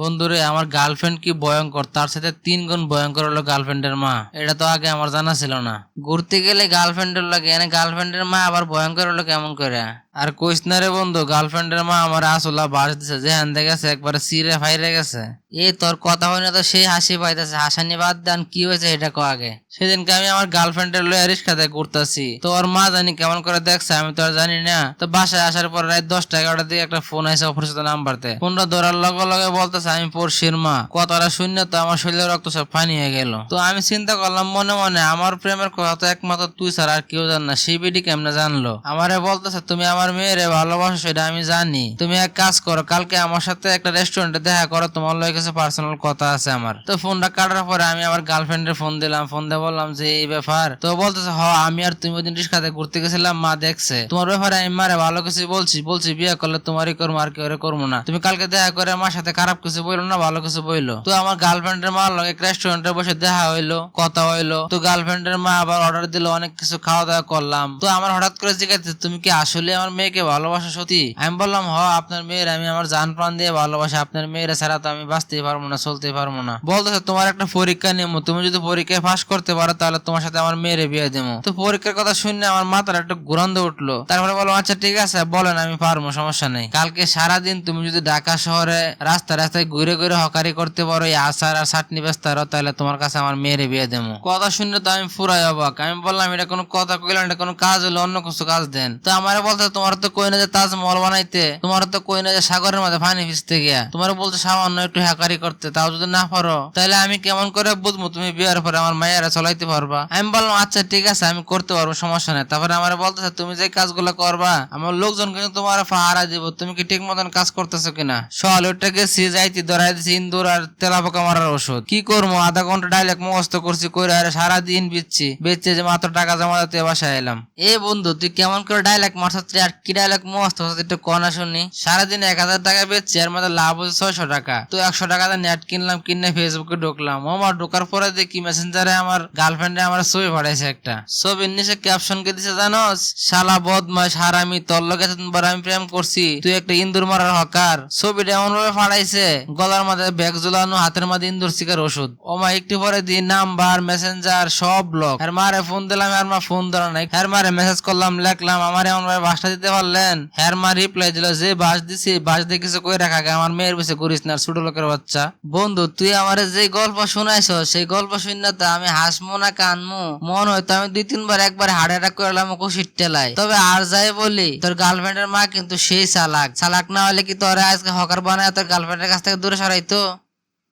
বন্ধুরে, আমার গার্লফ্রেন্ড কি ভয়ঙ্কর? তার সাথে তিন গুণ ভয়ঙ্কর হলো গার্লফ্রেন্ডের মা। এটা তো আগে আমার জানা ছিল না। ঘুরতে গেলে গার্লফ্রেন্ডের লাগে, এনে গার্লফ্রেন্ডের মা আবার ভয়ঙ্কর হলো কেমন করে? আর কইস না রে বন্ধু গার্লফ্রেন্ডের মা আমার আসলা বাস দিছে যে হ্যান গেছে একবারে সিরে ফাইরে গেছে। এই তোর কথা হয় না তো সেই হাসি পাইতেছে। হাসানি বাদ দেন, কি হয়েছে এটা কো আগে? সেদিনকে আমি আমার গার্লফ্রেন্ডের লয়ে রিক্সাতে ঘুরতেছি। তো ওর মা জানি কেমন করে দেখছে, আমি তো আর জানি না। তো বাসায় আসার পর রাত দশটা এগারোটার দিকে একটা ফোন আসে অপরিচিত নাম্বারতে ফোনটা ধরার লগে লগে বলতেছে, আমি পড়শির মা। কথাটা শূন্য তো আমার শরীরে রক্ত সব পানি হয়ে গেল। তো আমি চিন্তা করলাম, মনে মনে আমার প্রেমের কথা তো একমাত্র তুই ছাড়া আর কেউ জান না। সেই বেটি কেমনে জানলো? আমারে বলতেছে, তুমি আমার মেয়েরে ভালোবাসো, সেটা আমি জানি। তুমি এক কাজ করো, কালকে আমার সাথে একটা রেস্টুরেন্টে দেখা করো, তোমার লগে কিছু পার্সোনাল কথা আছে আমার। তো ফোনটা কাটার পরে আমি আমার গার্লফ্রেন্ডের ফোন দিলাম ফোন দিয়ে বললাম যে, এই ব্যাপার। তো বলতেছে, হ, আমি আর তুমি ওই দিন রিক্সাতে ঘুরতে গেছিলাম, মা দেখছে। তোমার ব্যাপারে আমি মারে ভালো কিছু বলছি বলছি বিয়ে করলে তোমারই করব, আর কেউ করব না। তুমি কালকে দেখা করে আমার সাথে খারাপ কিছু বলল না, ভালো কিছু বলল তো আমার গার্লফ্রেন্ডের মা লগে রেস্টুরেন্টে বসে দেখা হইল, কথা হইল। তো গার্লফ্রেন্ডের মা আবার অর্ডার দিল, অনেক কিছু খাওয়া দাওয়া করলাম। তো আমার হঠাৎ করে জিজ্ঞাসা তুমি কি আসলে আমার মেয়েকে ভালোবাসা সত্যি আমি বললাম, হ, আপনার মেয়ের, আমি আমার জান প্রাণ দিয়ে ভালোবাসি। আপনার মেয়েরা ছাড়া তো আমি বাঁচতে পারব না চলতে পারব না। বলতেছে, তোমার একটা পরীক্ষা নেব তুমি যদি পরীক্ষায় পাশ করতে পারো, তাহলে তোমার সাথে আমার মেয়েরে বিয়ে দেবো। তো পরীক্ষার কথা শুনে আমার মাথার একটা গুরান্দ উঠল। তারপরে বলো আচ্ছা ঠিক আছে, বলেন, আমি পারব, সমস্যা নেই। কালকে সারাদিন তুমি যদি ঢাকা শহরে রাস্তা রাস্তায় ঘুরে ঘুরে হকারি করতে পারো, এই আচার আর চাটনি ব্যস্ত তাহলে তোমার কাছে আমার মেয়েরে বিয়ে দেবো। কথা শুনে তো আমি ফুরাই অবাক। আমি বললাম, এটা কোনো কথা কইলাম এটা কোনো কাজ হলো, অন্য কিছু কাজ দেন। তো আমার বলতে তোমার তো কই না যে তাজমহল বানাইতে? তোমার তো কই না যে সাগরের মধ্যে পানি ভিজতে গিয়া? তোমার বলতে সামান্য একটু হ্যাকারি করতে, তাও যদি না পারো তাহলে আমি কেমন করে বুঝব তুমি বিয়ার পরে আমার মায়েরা চলাইতে পারবা? আমি বললাম আচ্ছা ঠিক আছে, আমি করতে পারব, সমস্যা নেই। তারপরে আমার বলতেছে, তুমি যে কাজগুলো করবা, আমার লোকজন কিন্তু তোমার পাহারা দিব, তুমি কি ঠিক মতন কাজ করতেছো কিনা? সল ওটা গেছি, যাইতি ধরাই দিছি ইন্দুর আর তেলা পোকা মারার ওষুধ। কি করব? আধা ঘণ্টা ডাইলেক মুখস্থ করছি, কইরা আর সারাদিন বিচ্ছি বেচছে যে মাত্র টাকা জমা দিতে বাসায় এলাম। এ বন্ধু, তুই কেমন করে ডাইলেক মারছিস আর কি ডাইলেক মস্ত একটু কনা শুনি। সারাদিন এক হাজার টাকা বেচছি আর মধ্যে লাভ হচ্ছে ছয়শো টাকা। তো একশো টাকা নেট কিনলাম, কিনে ফেসবুকে ঢুকলাম। আমার ঢোকার পরে দেখি মেসেঞ্জারে আমার গার্লফ্রেন্ডে আমার ছবি পাঠাইছে একটা। ছবির নিচে ক্যাপশন কে দিছে জানোস? শালা বদমাস হারামি তোর লগে তিনবার আমি প্রেম করছি, তুই একটা ইন্দুর মারার হকার। ছবিটা এমন ভাবে ফাড়াইছে গলার মাঝে ব্যাগ ঝুলানো, হাতের মাঝে ইন্দুর শিকার ওষুধ। ও মা, একটু পরে দিই নাম্বার মেসেঞ্জার সব ব্লক আর মারে ফোন দিলাম আর মা ফোন ধরা নাই। হ্যার মারে মেসেজ করলাম, লিখলাম, আমার এমন ভাবে বাসটা দিতে পারলেন? হ্যার মা রিপ্লাই দিল, যে বাস দিছি, বাস দিয়ে কিছু কই রাখা আমার মেয়ের বেশি করিস না, ছোট লোকের বাচ্চা। বন্ধু, তুই আমারে যে গল্প শোনাইছ, সেই গল্প শুনলে তো আমি হাসমু না কানমু? মন হয়তো আমি দুই, তিনবার, একবার হার্ট অ্যাটাক করলাম খুশির টেলাই তবে আর যাই বলি, তোর গার্লফ্রেন্ডের মা কিন্তু সেই চালাক। চালাক না হলে কি তোর আজকে হকার বানায় তোর গার্লফ্রেন্ডের কাছ থেকে দূরে সরাইতো?